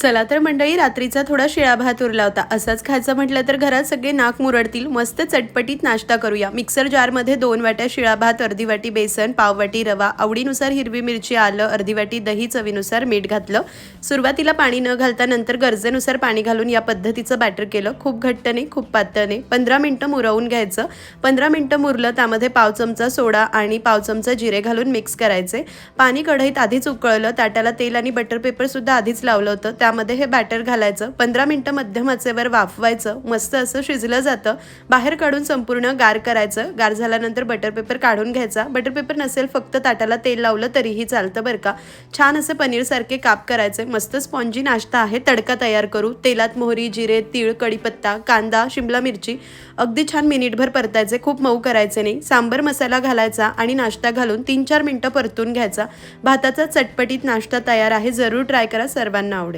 चला तर मंडळी रात्रीचा थोडा शिळा भात उरला होता. असाच खायचं म्हटलं तर घरात सगळे नाक मुरडतील. मस्त चटपटीत नाश्ता करूया. मिक्सर जारमध्ये दोन वाट्या शिळा भात अर्धी वाटी बेसन पाववाटी रवा आवडीनुसार हिरवी मिरची आलं अर्धी वाटी दही चवीनुसार मीठ घातलं. सुरुवातीला पाणी न घालता नंतर गरजेनुसार पाणी घालून या पद्धतीचं बॅटर केलं. खूप घट्ट नाही खूप पातळ नाही पंधरा मिनटं मुरवून घ्यायचं. पंधरा मिनटं मुरलं त्यामध्ये पाव चमचा सोडा आणि पाव चमचा जिरे घालून मिक्स करायचे. पाणी कढईत आधीच उकळलं. ताटाला तेल आणि बटर पेपरसुद्धा आधीच लावलं होतं. त्यामध्ये हे बॅटर घालायचं. पंधरा मिनटं मध्यम आचेवर वाफवायचं. मस्त असं शिजलं जातं. बाहेर काढून संपूर्ण गार करायचं. गार झाल्यानंतर बटर पेपर काढून घ्यायचा. बटर पेपर नसेल फक्त ताटाला तेल लावलं तरीही चालतं बरं का. छान असं पनीरसारखे काप करायचे. मस्त स्पॉन्जी नाश्ता आहे. तडका तयार करू. तेलात मोहरी जिरे तीळ कढीपत्ता कांदा शिमला मिरची. अगदी छान मिनिटभर परतायचे. खूप मऊ करायचे नाही. सांबर मसाला घालायचा आणि नाश्ता घालून तीन चार मिनटं परतून घ्यायचा. भाताचा चटपटीत नाश्ता तयार आहे. जरूर ट्राय करा. सर्वांना आवडेल.